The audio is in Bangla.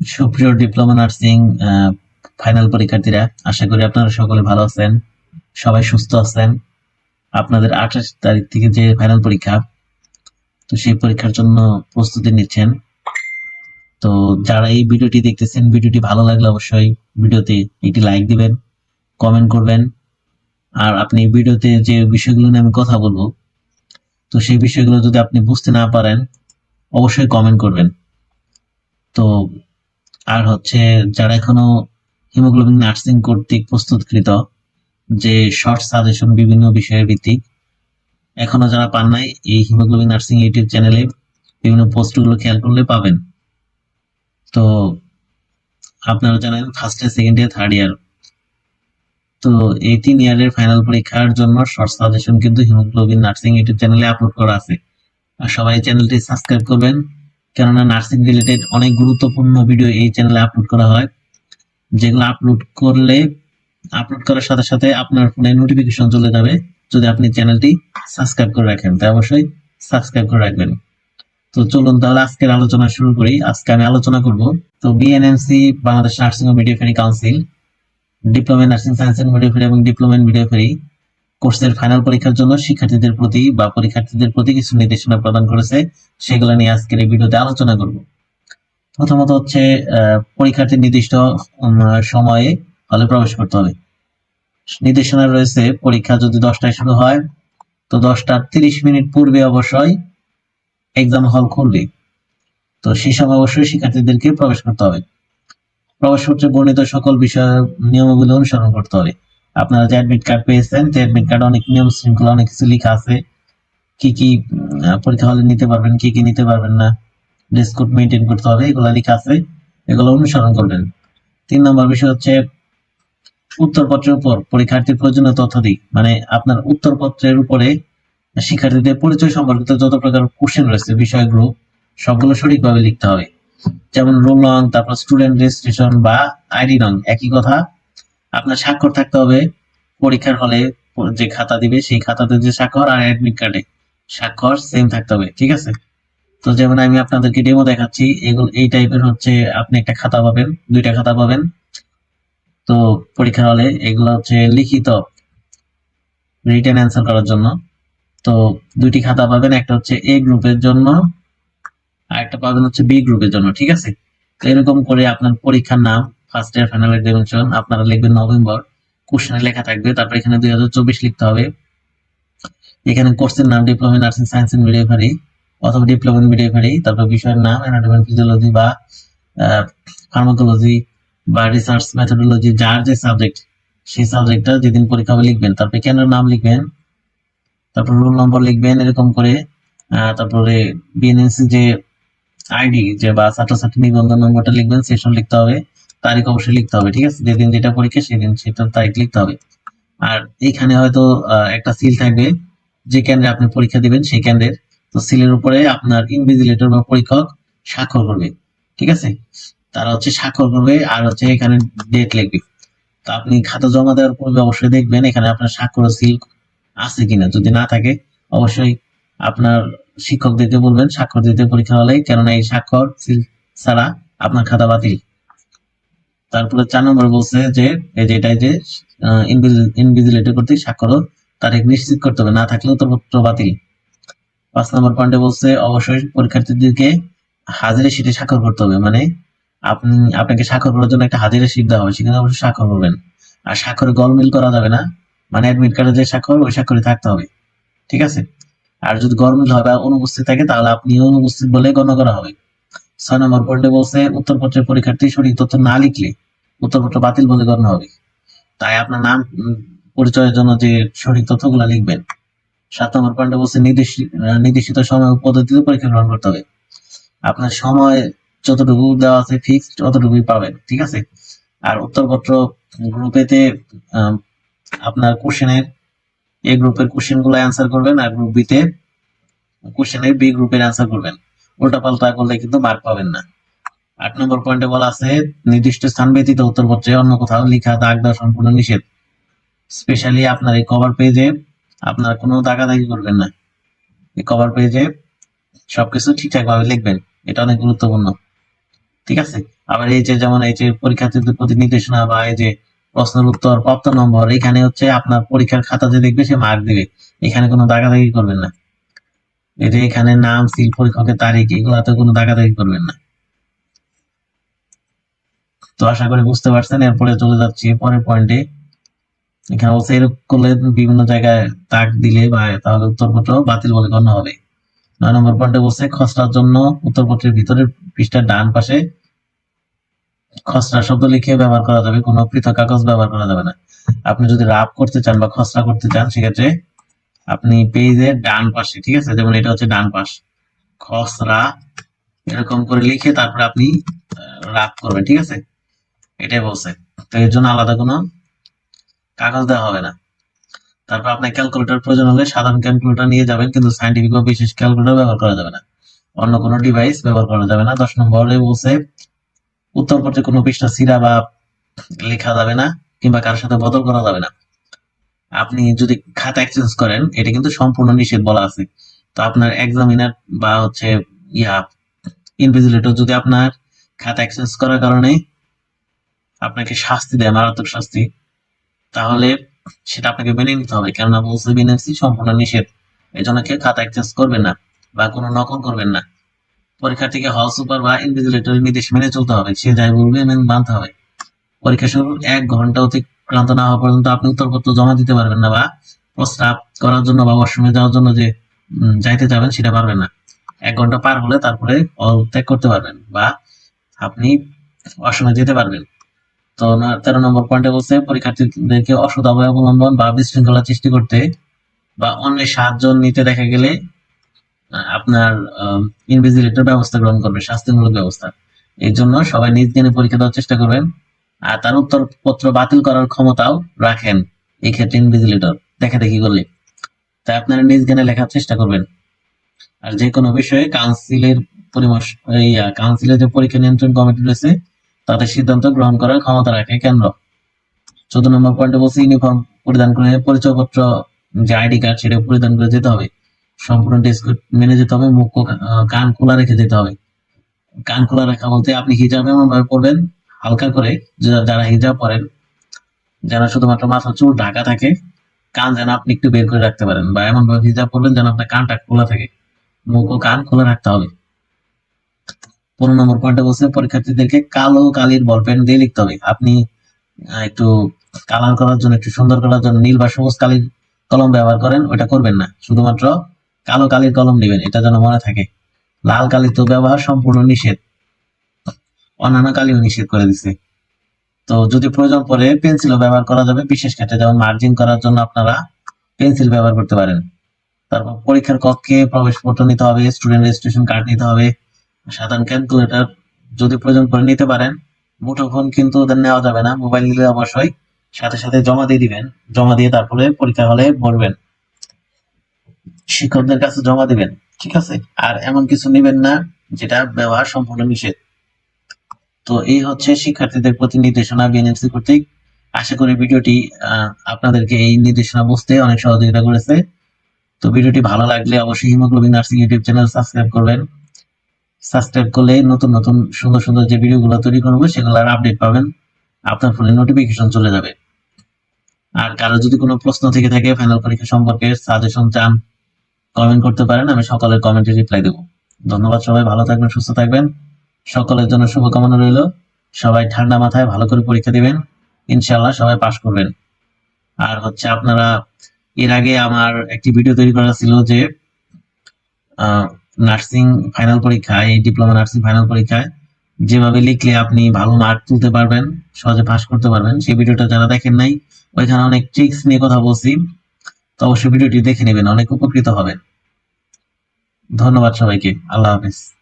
সুপ্রিয় ডিপ্লোমা নার্সিং ফাইনাল পরীক্ষার্থীরা, আশা করি আপনারা সকলে ভালো আছেন, সবাই সুস্থ আছেন। আপনাদের আঠাশ তারিখ থেকে যে ফাইনাল পরীক্ষা, তো সেই পরীক্ষার জন্য প্রস্তুতি নিচ্ছেন। তো যারা এই ভিডিওটি দেখতেছেন, ভিডিওটি ভালো লাগলে অবশ্যই ভিডিওতে একটি লাইক দিবেন কমেন্ট করবেন। আর আপনি ভিডিওতে যে বিষয়গুলো নিয়ে আমি কথা বলব, তো সেই বিষয়গুলো যদি আপনি বুঝতে না পারেন, অবশ্যই কমেন্ট করবেন। তো আর হচ্ছে যারা এখনও হিমোগ্লোবিন নার্সিং কর্তৃক প্রস্তুতকৃত, যে শর্ট সাজেশন বিভিন্ন বিষয়ের ভিত্তিক, এখনও যারা পান নাই, এই হিমোগ্লোবিন নার্সিং ইউটিউব চ্যানেলে বিভিন্ন পোস্টগুলো খেয়াল করলে পাবেন। তো আপনারা জানেন first year second year third year তো এই তিন ইয়ারের ফাইনাল পরীক্ষার জন্য শর্ট সাজেশন কিন্তু হিমোগ্লোবিন নার্সিং ইউটিউব চ্যানেলে আপলোড করা আছে। আর সবাই চ্যানেলটি সাবস্ক্রাইব করবেন। কেননা নার্সিং রিলেটেড অনেক গুরুত্বপূর্ণ ভিডিও এই চ্যানেলে আপলোড করা হয়। যেগুলো আপলোড করলে আপলোড করার সাথে সাথে আপনার ফোনে নোটিফিকেশন চলে যাবে। যদি আপনি চ্যানেলটি সাবস্ক্রাইব করে রাখেন, তাই অবশ্যই সাবস্ক্রাইব করে রাখবেন। তো চলুন তাহলে আজকের আলোচনা শুরু করি। আজকে আমি আলোচনা করব, তো BNMC Bangladesh nursing O midwifery council diploma nursing science and midwifery এবং ডিপ্লোমা ইন মিডিওফেরি কোর্সের ফাইনাল পরীক্ষার জন্য শিক্ষার্থীদের প্রতি বা পরীক্ষার্থীদের প্রতি কিছু নির্দেশনা প্রদান করেছে, সেগুলো নিয়ে আজকের এই ভিডিওতে আলোচনা করব। প্রথমত হচ্ছে পরীক্ষার্থীর নির্দিষ্ট সময়ে হলে প্রবেশ করতে হবে। নির্দেশনা রয়েছে, পরীক্ষা যদি দশটায় শুরু হয়, তো দশটার তিরিশ মিনিট পূর্বে অবশ্যই এক্সাম হল খুলবে। তো সেই সময় অবশ্যই শিক্ষার্থীদেরকে প্রবেশ করতে হবে। প্রবেশ করতে বর্ণিত সকল বিষয় নিয়মগুলো অনুসরণ করতে হবে। আপনারা যে অ্যাডমিট কার্ড পেয়েছেন, যে অ্যাডমিট কার্ড অনেক নিয়ম শৃঙ্খলা, অনেক কিছু লেখা আছে। কি কি পরীক্ষা হলে নিতে পারবেন, কি কি নিতে পারবেন না ড্রেস কোড মেনটেন করতে হবে, এগুলো লেখা আছে। এগুলো অনুসরণ করবেন। তিন নম্বর বিষয় হচ্ছে উত্তরপত্রের উপর পরীক্ষার্থীর প্রয়োজনীয় তথ্যাদি মানে আপনার উত্তরপত্রের উপরে শিক্ষার্থীদের পরিচয় সম্পর্কিত যত প্রকার কোশ্চেন রয়েছে, বিষয়গুলো, সবগুলো সঠিকভাবে লিখতে হবে। যেমন রোল নং, তারপর স্টুডেন্ট রেজিস্ট্রেশন বা আইডি নং, একই কথা। আপনার স্বাক্ষর থাকতে হবে। পরীক্ষার হলে যে খাতা দিবে, সেই খাতাতে যে স্বাক্ষর আর অ্যাডমিট কার্ডে স্বাক্ষর সেম থাকতে হবে, ঠিক আছে? তো যেমন আমি আপনাদেরকে ডেমো দেখাচ্ছি, এগুলো, এই টাইপের হচ্ছে আপনি একটা খাতা পাবেন, দুইটা খাতা পাবেন। তো পরীক্ষার হলে এগুলো হচ্ছে লিখিত রিটেন অ্যান্সার করার জন্য। তো দুইটি খাতা পাবেন, একটা হচ্ছে এ গ্রুপের জন্য, আর একটা পাবেন হচ্ছে বি গ্রুপের জন্য, ঠিক আছে? তো এরকম করে আপনার পরীক্ষার নাম ফার্স্ট ইয়ার ফাইনাল এক্সামিনেশন আপনারা লিখবেন নভেম্বর কোশ্চেনে লেখা থাকবে, তারপর এখানে দুই হাজার চব্বিশ লিখতে হবে। এখানে কোর্সের নাম diploma in nursing science and midwifery অথবা ডিপ্লোমা ইন মিডিওফারি তারপর বিষয়ের নাম অ্যানাটমি ফিজিওলজি বা ফার্মাকোলজি বা রিসার্চ মেথোডোলজি যার যে সাবজেক্ট সেই সাবজেক্টটা যেদিন পরীক্ষা হবে লিখবেন। তারপরে কেন্দ্রের নাম লিখবেন। তারপর রোল নম্বর লিখবেন এরকম করে। তারপরে বিএনএসসি যে আইডি যে বা ছাত্রছাত্রী নিবন্ধন নম্বরটা লিখবেন সেশন লিখতে হবে। তারিখ অবশ্যই লিখতে হবে, ঠিক আছে? যেদিন যেটা পরীক্ষা, সেদিন সেটার তারিখ লিখতে হবে। আর এইখানে হয়তো একটা সিল থাকবে, যে কেন্দ্রে আপনি পরীক্ষা দিবেন, সেই কেন্দ্রের। তো সিলের উপরে আপনার ইনভিজিলেটর বা পরীক্ষক স্বাক্ষর করবে, ঠিক আছে? তারা হচ্ছে স্বাক্ষর করবে, আর হচ্ছে এখানে ডেট লিখবে। তো আপনি খাতা জমা দেওয়ার পূর্বে অবশ্যই দেখবেন, এখানে আপনার স্বাক্ষর সিল আছে কিনা। যদি না থাকে, অবশ্যই আপনার শিক্ষকদেরকে বলবেন, স্বাক্ষর দিতে পরীক্ষা হলে, কেননা এই স্বাক্ষর সিল ছাড়া আপনার খাতা বাতিল। তারপরে চার নম্বর বলছে যে, এই যে এটাই যে ইনভিজিলেটর কর্তৃক স্বাক্ষর তারিখ নিশ্চিত করতে হবে, না থাকলে উত্তরপত্র বাতিল। পাঁচ নম্বর পয়েন্টে বলছে অবশ্যই পরীক্ষার্থীদেরকে হাজিরা শিটে স্বাক্ষর করতে হবে মানে আপনি, আপনাকে স্বাক্ষর করার জন্য একটা হাজিরা শিট দেওয়া হবে, সেখানে অবশ্যই স্বাক্ষর করবেন। আর স্বাক্ষরে গলমিল করা যাবে না মানে অ্যাডমিট কার্ডে যে স্বাক্ষর ওই স্বাক্ষরে থাকতে হবে, ঠিক আছে? আর যদি গরমিল হয় বা অনুপস্থিত থাকে, তাহলে আপনি অনুপস্থিত বলে গণ্য করা হবে। ছয় নম্বর পয়েন্টে বলছে, উত্তরপত্রের পরীক্ষার্থী সঠিক তথ্য না লিখলে উত্তরপত্র বাতিল বলে গণ্য হবে। তাই আপনার নাম পরিচয়ের জন্য যে সঠিক তথ্যগুলো লিখবেন, সাত নম্বর পয়েন্টে বলছে নির্দেশিত সময় পদ্ধতিতে পরীক্ষা গ্রহণ করতে হবে। আপনার সময় যতটুকু দেওয়া আছে ফিক্সড ততটুকুই পাবেন, ঠিক আছে? আর উত্তরপত্র গ্রুপেতে আপনার কোশ্চেনের এ গ্রুপের কোশ্চেনগুলো অ্যান্সার করবেন আর গ্রুপ বিতে কোশ্চেনের বি গ্রুপের অ্যান্সার করবেন। উল্টা পাল্টা করলে কিন্তু মার্ক পাবেন না। আট নম্বর পয়েন্টে বলা আছে, নির্দিষ্ট স্থান ব্যতীত উত্তরপত্রে অন্য কোথাও লেখা দাগ দেওয়া সম্পূর্ণ নিষেধ। স্পেশালি আপনার এই কভার পেজে আপনার কোনো দাগাদাগি করবেন না। এই কভার পেজে সবকিছু ঠিকঠাক ভাবে লিখবেন। এটা অনেক গুরুত্বপূর্ণ। ঠিক আছে? আবার এই যে যেমন এই যে পরীক্ষার্থীদের প্রতি নির্দেশনা বা এই যে প্রশ্নের উত্তর, প্রাপ্ত নম্বর, এখানে হচ্ছে আপনার পরীক্ষার খাতা যে দেখবে সে মার্ক দিবে। এখানে কোনো দাগাদাগি করবেন না। এই যে এখানে নাম, সিল, পরীক্ষকের তারিখ, এগুলাতে কোনো দাগাদাগি করবেন না। তো আশা করি বুঝতে পারছেন, এরপরে চলে যাচ্ছি পরের পয়েন্টে এখানে বলছে এরকম করলে বিভিন্ন জায়গায় তাক দিলে বা তাহলে উত্তরপত্র বাতিল বলে গণ্য হবে। নয় নম্বর পয়েন্টে বলছে, খসড়ার জন্য উত্তরপত্রের ভিতরের পৃষ্ঠার ডান পাশে খসড়া শব্দ লিখে ব্যবহার করা যাবে। কোনো পৃথক কাগজ ব্যবহার করা যাবে না। আপনি যদি রাফ করতে চান বা খসড়া করতে চান, সেক্ষেত্রে আপনি পেজের ডান পাশে, ঠিক আছে? যেমন এটা হচ্ছে ডান পাশ। খসড়া এরকম করে লিখে তারপরে আপনি রাফ করবেন, ঠিক আছে? এটাই বলছে। তো এর জন্য আলাদা কোনো কাগজ দেওয়া হবে না। তারপর আপনার ক্যালকুলেটর প্রয়োজন হলে সাধারণ ক্যালকুলেটর নিয়ে যাবেন, কিন্তু সাইন্টিফিক বা বিশেষ ক্যালকুলেটর ব্যবহার করা যাবে না। অন্য কোনো ডিভাইস ব্যবহার করা যাবে না। দশ নম্বরে বলছে, উত্তর উত্তরপত্রে কোনো পৃষ্ঠা সিরা বা লেখা যাবে না, কিংবা কারোর সাথে বদল করা যাবে না। আপনি যদি খাতা এক্সচেঞ্জ করেন, এটা কিন্তু সম্পূর্ণ নিষেধ বলা আছে। তো আপনার এক্সামিনার বা হচ্ছে ইয়া ইনভিজিলেটর যদি আপনার খাতা এক্সচেঞ্জ করার কারণে আপনাকে শাস্তি দেয়, মারাত্মক শাস্তি, তাহলে সেটা আপনাকে মেনে নিতে হবে। কেননা বলছে বিএনএফসি সম্পূর্ণ নিষেধ। এই জন্য কেউ খাতা এক্সচেঞ্জ করবেন না বা কোনো নকল করবেন না। পরীক্ষার্থীকে হল সুপার বা ইনভিজিলেটরের নির্দেশ মেনে চলতে হবে। সে যাই বলবে মেনে মানতে হবে। পরীক্ষা শুরুর এক ঘণ্টা অতিক্রান্ত না হওয়া পর্যন্ত আপনি উত্তরপত্র জমা দিতে পারবেন না বা প্রস্তাব করার জন্য বা ওয়াশরুমে যাওয়ার জন্য যে যাইতে যাবেন সেটা পারবেন না। এক ঘণ্টা পার হলে তারপরে ত্যাগ করতে পারবেন বা আপনি ওয়াশরুমে যেতে পারবেন। তো তেরো নম্বর পয়েন্টে বলছে, পরীক্ষার্থীদেরকে অসৎ অবয় অবলম্বন বা বিশৃঙ্খলা সৃষ্টি করতে বা অন্যের সাহায্য নিতে দেখা গেলে আপনার ইনভিজিলেটর ব্যবস্থা গ্রহণ করবে, শাস্তিমূলক ব্যবস্থা। এই জন্য সবাই নিজ জ্ঞানে পরীক্ষা দেওয়ার চেষ্টা করবেন। আর তার উত্তরপত্র বাতিল করার ক্ষমতাও রাখেন এই ক্ষেত্রে ইনভিজিলেটর দেখা দেখি করলে। তাই আপনারা নিজ জ্ঞানে লেখার চেষ্টা করবেন। আর যে কোনো বিষয়ে কাউন্সিলের পরিমর্শ কাউন্সিলের যে পরীক্ষা নিয়ন্ত্রণ কমিটি রয়েছে তাদের সিদ্ধান্ত গ্রহণ করার ক্ষমতা রাখে কেন্দ্র। চোদ্দ নম্বর পয়েন্টে বলছে ইউনিফর্ম পরিধান করে পরিচয়পত্র, যে আইডি কার্ড সেটা পরিধান করে যেতে হবে। সম্পূর্ণ ড্রেস কোড মেনে যেতে হবে, মুখ কান খোলা রেখে যেতে হবে। কান খোলা রাখা বলতে আপনি হিজাব এমন ভাবে পরবেন, হালকা করে যারা হিজাব পরেন যারা শুধুমাত্র মাথা চুল ঢাকা থাকে, কান যেন আপনি একটু বের করে রাখতে পারেন, বা এমন ভাবে হিজাব পরবেন যেন আপনার কানটা খোলা থাকে। মুখ ও কান খোলা রাখতে হবে। পনেরো নম্বর পয়েন্টে বলছে, পরীক্ষার্থীদেরকে কালো কালির বল পেন দিয়ে লিখতে হবে। আপনি একটু কালার করার জন্য, একটু সুন্দর করার জন্য নীল বা সবুজ কালির কলম ব্যবহার করেন, ওটা করবেন না। শুধুমাত্র কালো কালির কলম নেবেন এটা যেন মনে থাকে। লাল কালি তো ব্যবহার সম্পূর্ণ নিষেধ। অন্যান্য কালিও নিষেধ করে দিছে। তো যদি প্রয়োজন পড়ে পেন্সিলও ব্যবহার করা যাবে, বিশেষ ক্ষেত্রে যেমন মার্জিন করার জন্য আপনারা পেন্সিল ব্যবহার করতে পারেন। তারপর পরীক্ষার কক্ষে প্রবেশপত্র নিতে হবে স্টুডেন্ট রেজিস্ট্রেশন কার্ড নিতে হবে। সাধারণ ক্যালকুলেটর যদি প্রয়োজন পড়ে নিতে পারেন মুঠোফোন কিন্তু ওদের নেওয়া যাবে না। মোবাইল নিলে অবশ্যই সাথে সাথে জমা দিয়ে দিবেন। জমা দিয়ে তারপরে পরীক্ষা হলে বলবেন। শিক্ষকদের কাছে জমা দিবেন, ঠিক আছে? আর এমন কিছু নেবেন না, যেটা ব্যবহার সম্পূর্ণ নিষেধ। তো এই হচ্ছে শিক্ষার্থীদের প্রতি নির্দেশনা বিএনএমসি কর্তৃক। আশা করি ভিডিওটি আপনাদেরকে এই নির্দেশনা বুঝতে অনেক সহযোগিতা করেছে। তো ভিডিওটি ভালো লাগলে অবশ্যই Hemoglobin nursing YouTube channel subscribe করবেন। সাবস্ক্রাইব করলে নতুন নতুন সুন্দর সুন্দর যে ভিডিওগুলো তৈরি করব সেগুলোর আপডেট পাবেন। আপনার ফোনে নোটিফিকেশন চলে যাবে। আর কারও যদি কোনো প্রশ্ন থেকে থাকে ফাইনাল পরীক্ষা সম্পর্কে সাজেশন চান কমেন্ট করতে পারেন, আমি সকলের কমেন্টে রিপ্লাই দেবো। ধন্যবাদ সবাই, ভালো থাকবেন, সুস্থ থাকবেন। সকলের জন্য শুভকামনা রইল। সবাই ঠান্ডা মাথায় ভালো করে পরীক্ষা দিবেন। ইনশাল্লাহ সবাই পাশ করবেন। আর হচ্ছে আপনারা, এর আগে আমার একটি ভিডিও তৈরি করা ছিল যে নার্সিং ফাইনাল পরীক্ষায়, এই ডিপ্লোমা নার্সিং ফাইনাল পরীক্ষায় যেভাবে লিখলে আপনি ভালো মার্ক তুলতে পারবেন, সহজে পাস করতে পারবেন, সেই ভিডিওটা যারা দেখেন নাই, ওইখানে অনেক ট্রিক্স নিয়ে কথা বলছি। তো অবশ্যই ভিডিওটি দেখে নেবেন, অনেক উপকৃত হবেন ধন্যবাদ সবাইকে, আল্লাহ হাফেজ।